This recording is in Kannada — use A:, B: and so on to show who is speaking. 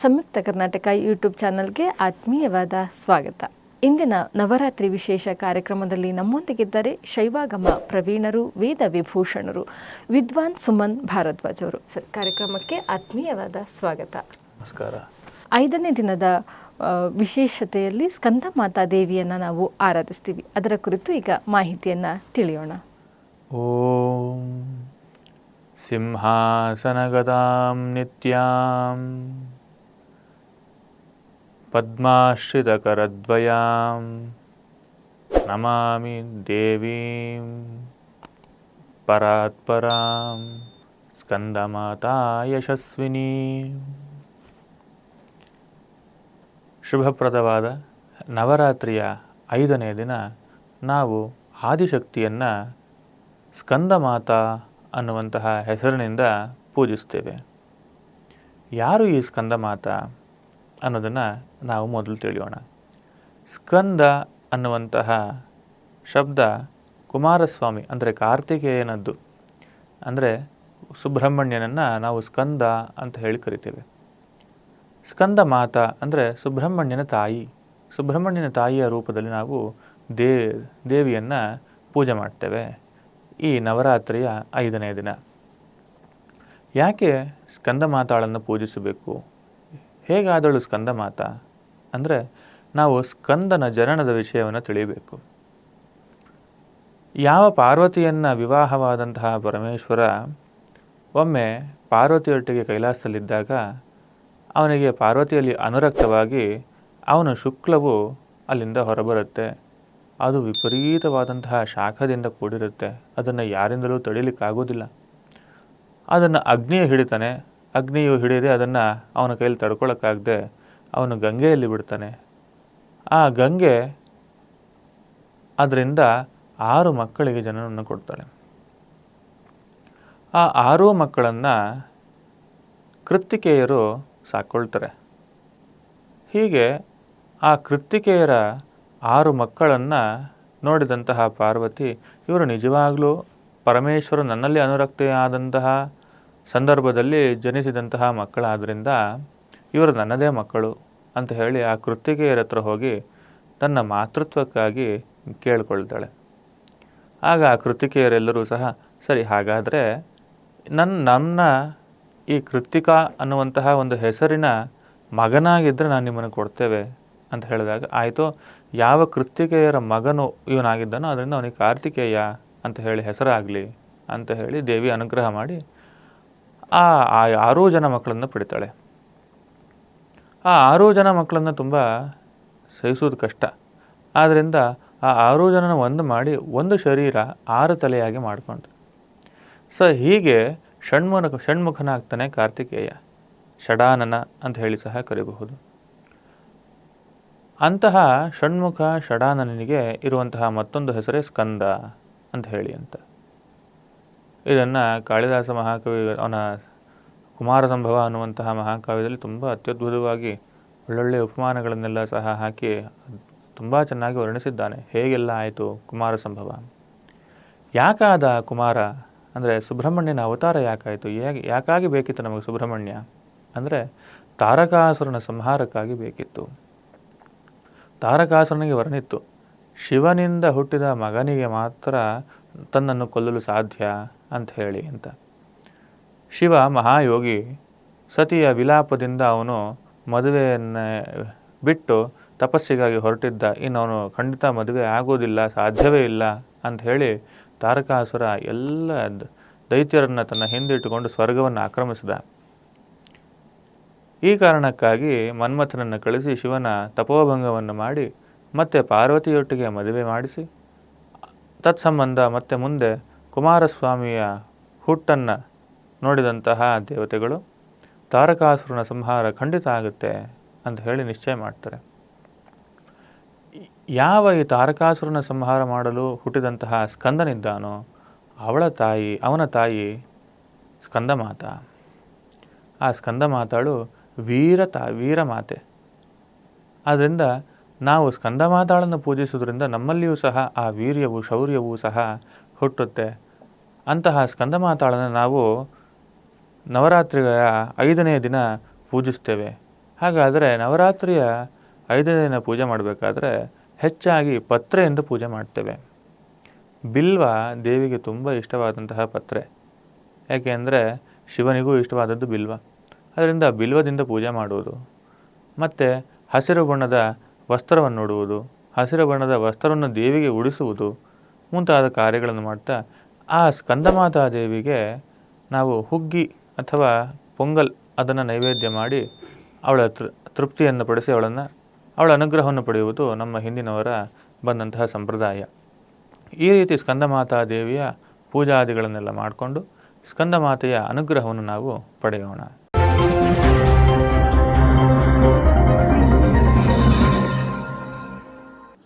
A: ಸಂಯುಕ್ತ ಕರ್ನಾಟಕ ಯೂಟ್ಯೂಬ್ ಚಾನಲ್ಗೆ ಆತ್ಮೀಯವಾದ ಸ್ವಾಗತ. ಇಂದಿನ ನವರಾತ್ರಿ ವಿಶೇಷ ಕಾರ್ಯಕ್ರಮದಲ್ಲಿ ನಮ್ಮೊಂದಿಗಿದ್ದರೆ ಶೈವಾಗಮ ಪ್ರವೀಣರು ವೇದ ವಿಭೂಷಣರು ವಿದ್ವಾನ್ ಸುಮನ್ ಭಾರದ್ವಾಜ್ ಅವರು. ಸರ್ ಕಾರ್ಯಕ್ರಮಕ್ಕೆ ಆತ್ಮೀಯವಾದ ಸ್ವಾಗತ.
B: ನಮಸ್ಕಾರ.
A: ಐದನೇ ದಿನದ ವಿಶೇಷತೆಯಲ್ಲಿ ಸ್ಕಂದ ಮಾತಾ ದೇವಿಯನ್ನು ನಾವು ಆರಾಧಿಸ್ತೀವಿ. ಅದರ ಕುರಿತು ಈಗ ಮಾಹಿತಿಯನ್ನು ತಿಳಿಯೋಣ.
B: ಓಂ ಸಿಂಹಾಸನಗದಾಂ ನಿತ್ಯಾಂ. ಪದ್ಮಾಶ್ರಿತಕರದ್ವಯಾಂ ನಮಾಮಿ ದೇವೀಂ ಪರಾತ್ಪರಾಂ ಸ್ಕಂದಮಾತಾ ಯಶಸ್ವಿನಿ ಶುಭಪ್ರದವಾದ ನವರಾತ್ರಿಯ ಐದನೇ ದಿನ ನಾವು ಆದಿಶಕ್ತಿಯನ್ನು ಸ್ಕಂದಮಾತಾ ಅನ್ನುವಂತಹ ಹೆಸರಿನಿಂದ ಪೂಜಿಸ್ತೇವೆ. ಯಾರು ಈ ಸ್ಕಂದಮಾತಾ? ಅನ್ನೋದನ್ನು ನಾವು ಮೊದಲು ತಿಳಿಯೋಣ. ಸ್ಕಂದ ಅನ್ನುವಂತಹ ಶಬ್ದ ಕುಮಾರಸ್ವಾಮಿ, ಅಂದರೆ ಕಾರ್ತಿಕೇಯನದ್ದು. ಅಂದರೆ ಸುಬ್ರಹ್ಮಣ್ಯನನ್ನು ನಾವು ಸ್ಕಂದ ಅಂತ ಹೇಳಿ ಕರಿತೇವೆ. ಸ್ಕಂದ ಮಾತಾ ಅಂದರೆ ಸುಬ್ರಹ್ಮಣ್ಯನ ತಾಯಿ. ಸುಬ್ರಹ್ಮಣ್ಯನ ತಾಯಿಯ ರೂಪದಲ್ಲಿ ನಾವು ದೇ, ದೇವಿಯನ್ನು ಪೂಜೆ ಮಾಡ್ತೇವೆ ಈ ನವರಾತ್ರಿಯ ಐದನೇ ದಿನ. ಯಾಕೆ ಸ್ಕಂದ ಮಾತಾಳನ್ನು ಪೂಜಿಸಬೇಕು? ಹೇಗಾದಳು ಸ್ಕಂದ ಮಾತ? ಅಂದರೆ ನಾವು ಸ್ಕಂದನ ಜನನದ ವಿಷಯವನ್ನು ತಿಳಿಯಬೇಕು ಯಾವ ಪಾರ್ವತಿಯನ್ನು ವಿವಾಹವಾದಂತಹ ಪರಮೇಶ್ವರ ಒಮ್ಮೆ ಪಾರ್ವತಿಯೊಟ್ಟಿಗೆ ಕೈಲಾಸದಲ್ಲಿದ್ದಾಗ ಅವನಿಗೆ ಪಾರ್ವತಿಯಲ್ಲಿ ಅನುರಕ್ತವಾಗಿ ಅವನ ಶುಕ್ಲವು ಅಲ್ಲಿಂದ ಹೊರಬರುತ್ತೆ. ಅದು ವಿಪರೀತವಾದಂತಹ ಶಾಖದಿಂದ ಕೂಡಿರುತ್ತೆ. ಅದನ್ನು ಯಾರಿಂದಲೂ ತಡೀಲಿಕ್ಕಾಗೋದಿಲ್ಲ. ಅದನ್ನು ಅಗ್ನಿಯ ಹಿಡಿತಾನೆ. ಅಗ್ನಿಯು ಹಿಡಿಯದೆ ಅದನ್ನು ಅವನ ಕೈಯಲ್ಲಿ ತಡ್ಕೊಳ್ಳೋಕ್ಕಾಗದೆ ಅವನು ಗಂಗೆಯಲ್ಲಿ ಬಿಡ್ತಾನೆ. ಆ ಗಂಗೆ ಅದರಿಂದ ಆರು ಮಕ್ಕಳಿಗೆ ಜನನವನ್ನು ಕೊಡ್ತಾಳೆ ಆ ಆರೂ ಮಕ್ಕಳನ್ನು ಕೃತ್ತಿಕೆಯರು ಸಾಕೊಳ್ತಾರೆ. ಹೀಗೆ ಆ ಕೃತ್ತಿಕೆಯರ ಆರು ಮಕ್ಕಳನ್ನು ನೋಡಿದಂತಹ ಪಾರ್ವತಿ, ಇವರು ನಿಜವಾಗಲೂ ಪರಮೇಶ್ವರ ನನ್ನಲ್ಲಿ ಅನುರಕ್ತೆಯಾದಂತಹ ಸಂದರ್ಭದಲ್ಲಿ ಜನಿಸಿದಂತಹ ಮಕ್ಕಳಾದ್ದರಿಂದ ಇವರು ನನ್ನದೇ ಮಕ್ಕಳು ಅಂತ ಹೇಳಿ ಆ ಕೃತ್ತಿಕೆಯರ ಹತ್ರ ಹೋಗಿ ತನ್ನ ಮಾತೃತ್ವಕ್ಕಾಗಿ ಕೇಳಿಕೊಳ್ತಾಳೆ. ಆಗ ಆ ಕೃತಿಕೆಯರೆಲ್ಲರೂ ಸಹ, ಸರಿ, ಹಾಗಾದರೆ ನನ್ನ ನನ್ನ ಈ ಕೃತಿಕಾ ಅನ್ನುವಂತಹ ಒಂದು ಹೆಸರಿನ ಮಗನಾಗಿದ್ದರೆ ನಾನು ನಿಮ್ಮನ್ನು ಕೊಡ್ತೇವೆ ಅಂತ ಹೇಳಿದಾಗ, ಆಯಿತು, ಯಾವ ಕೃತಿಕೆಯರ ಮಗನು ಇವನಾಗಿದ್ದಾನೋ ಅದರಿಂದ ಅವನಿಗೆ ಕಾರ್ತಿಕೇಯ ಅಂತ ಹೇಳಿ ಹೆಸರಾಗಲಿ ಅಂತ ಹೇಳಿ ದೇವಿ ಅನುಗ್ರಹ ಮಾಡಿ ಆ ಆ ಆರೂ ಜನ ಮಕ್ಕಳನ್ನು ಪಡಿತಾಳೆ. ಆ ಆರೂ ಜನ ಮಕ್ಕಳನ್ನು ತುಂಬ ಸಹಿಸೋದು ಕಷ್ಟ. ಆದ್ದರಿಂದ ಆ ಆರೂ ಜನನ ಒಂದು ಮಾಡಿ ಒಂದು ಶರೀರ ಆರು ತಲೆಯಾಗಿ ಮಾಡಿಕೊಂಡು ಸೊ ಹೀಗೆ ಷಣ್ಮುಖ ಷಣ್ಮುಖನಾಗ್ತಾನೆ ಕಾರ್ತಿಕೇಯ. ಷಡಾನನ ಅಂತ ಹೇಳಿ ಸಹ ಕರಿಬಹುದು. ಅಂತಹ ಷಣ್ಮುಖ, ಷಡಾನನಿಗೆ ಇರುವಂತಹ ಮತ್ತೊಂದು ಹೆಸರೇ ಸ್ಕಂದ ಅಂತ ಹೇಳಿ ಅಂತ. ಇದನ್ನು ಕಾಳಿದಾಸ ಮಹಾಕವಿ ಅವನ ಕುಮಾರ ಸಂಭವ ಅನ್ನುವಂತಹ ಮಹಾಕಾವ್ಯದಲ್ಲಿ ತುಂಬ ಅತ್ಯದ್ಭುತವಾಗಿ ಒಳ್ಳೊಳ್ಳೆಯ ಉಪಮಾನಗಳನ್ನೆಲ್ಲ ಸಹ ಹಾಕಿ ತುಂಬ ಚೆನ್ನಾಗಿ ವರ್ಣಿಸಿದ್ದಾನೆ. ಹೇಗೆಲ್ಲ ಆಯಿತು ಕುಮಾರ ಸಂಭವ ಯಾಕಾದ ಕುಮಾರ? ಅಂದರೆ ಸುಬ್ರಹ್ಮಣ್ಯನ ಅವತಾರ ಯಾಕಾಯಿತು? ಯಾಕಾಗಿ ಬೇಕಿತ್ತು ನಮಗೆ ಸುಬ್ರಹ್ಮಣ್ಯ? ಅಂದರೆ ತಾರಕಾಸುರನ ಸಂಹಾರಕ್ಕಾಗಿ ಬೇಕಿತ್ತು. ತಾರಕಾಸುರನಿಗೆ ವರ್ಣಿತ್ತು. ಶಿವನಿಂದ ಹುಟ್ಟಿದ ಮಗನಿಗೆ ಮಾತ್ರ ತನ್ನನ್ನು ಕೊಲ್ಲಲು ಸಾಧ್ಯ ಅಂತ ಹೇಳಿ ಅಂತ. ಶಿವ ಮಹಾಯೋಗಿ ಸತಿಯ ವಿಲಾಪದಿಂದ ಅವನು ಮದುವೆಯನ್ನು ಬಿಟ್ಟು ತಪಸ್ಸಿಗಾಗಿ ಹೊರಟಿದ್ದ. ಇನ್ನು ಅವನು ಖಂಡಿತ ಮದುವೆ ಆಗೋದಿಲ್ಲ, ಸಾಧ್ಯವೇ ಇಲ್ಲ ಅಂತ ಹೇಳಿ ತಾರಕಾಸುರ ಎಲ್ಲ ದೈತ್ಯರನ್ನು ತನ್ನ ಹಿಂದಿಟ್ಟುಕೊಂಡು ಸ್ವರ್ಗವನ್ನು ಆಕ್ರಮಿಸಿದ. ಈ ಕಾರಣಕ್ಕಾಗಿ ಮನ್ಮಥನನ್ನು ಕಳಿಸಿ ಶಿವನ ತಪೋಭಂಗವನ್ನು ಮಾಡಿ ಮತ್ತೆ ಪಾರ್ವತಿಯೊಟ್ಟಿಗೆ ಮದುವೆ ಮಾಡಿಸಿ. ತತ್ಸಂಬಂಧ ಮತ್ತೆ ಮುಂದೆ ಕುಮಾರಸ್ವಾಮಿಯ ಹುಟ್ಟನ್ನು ನೋಡಿದಂತಹ ದೇವತೆಗಳು, ತಾರಕಾಸುರನ ಸಂಹಾರ ಖಂಡಿತ ಆಗುತ್ತೆ ಅಂತ ಹೇಳಿ ನಿಶ್ಚಯ ಮಾಡ್ತಾರೆ. ಯಾವ ಈ ತಾರಕಾಸುರನ ಸಂಹಾರ ಮಾಡಲು ಹುಟ್ಟಿದಂತಹ ಸ್ಕಂದನಿದ್ದಾನೋ ಅವಳ ತಾಯಿ, ಅವನ ತಾಯಿ ಸ್ಕಂದಮಾತ. ಆ ಸ್ಕಂದಮಾತಾಳು ವೀರ ತಾ ವೀರಮಾತೆ. ಆದ್ದರಿಂದ ನಾವು ಸ್ಕಂದಮಾತಾಳನ್ನು ಪೂಜಿಸುವುದರಿಂದ ನಮ್ಮಲ್ಲಿಯೂ ಸಹ, ಆ ವೀರ್ಯವು, ಶೌರ್ಯವೂ ಸಹ ಹುಟ್ಟುತ್ತೆ. ಅಂತಹ ಸ್ಕಂದಮಾತಾಳನ್ನು ನಾವು ನವರಾತ್ರಿಯ ಐದನೇ ದಿನ ಪೂಜಿಸ್ತೇವೆ. ಹಾಗಾದರೆ ನವರಾತ್ರಿಯ ಐದನೇ ದಿನ ಪೂಜೆ ಮಾಡಬೇಕಾದ್ರೆ ಹೆಚ್ಚಾಗಿ ಪತ್ರೆಯಿಂದ ಪೂಜೆ ಮಾಡ್ತೇವೆ. ಬಿಲ್ವ ದೇವಿಗೆ ತುಂಬ ಇಷ್ಟವಾದಂತಹ ಪತ್ರೆ. ಯಾಕೆಂದರೆ ಶಿವನಿಗೂ ಇಷ್ಟವಾದದ್ದು ಬಿಲ್ವ. ಅದರಿಂದ ಬಿಲ್ವದಿಂದ ಪೂಜೆ ಮಾಡುವುದು. ಮತ್ತು ಹಸಿರು ಬಣ್ಣದ ವಸ್ತ್ರವನ್ನು ಉಡುವುದು ಹಸಿರು ಬಣ್ಣದ ವಸ್ತ್ರವನ್ನು ದೇವಿಗೆ ಉಡಿಸುವುದು ಮುಂತಾದ ಕಾರ್ಯಗಳನ್ನು ಮಾಡ್ತಾ ಆ ಸ್ಕಂದಮಾತಾ ದೇವಿಗೆ ನಾವು ಹುಗ್ಗಿ ಅಥವಾ ಪೊಂಗಲ್ ಅದನ್ನು ನೈವೇದ್ಯ ಮಾಡಿ ಅವಳ ತೃಪ್ತಿಯನ್ನು ಪಡಿಸಿ ಅವಳನ್ನು, ಅವಳ ಅನುಗ್ರಹವನ್ನು ಪಡೆಯುವುದು ನಮ್ಮ ಹಿಂದಿನವರ ಬಂದಂತಹ ಸಂಪ್ರದಾಯ. ಈ ರೀತಿ ಸ್ಕಂದಮಾತಾ ದೇವಿಯ ಪೂಜಾದಿಗಳನ್ನೆಲ್ಲ ಮಾಡಿಕೊಂಡು ಸ್ಕಂದಮಾತೆಯ ಅನುಗ್ರಹವನ್ನು ನಾವು ಪಡೆಯೋಣ.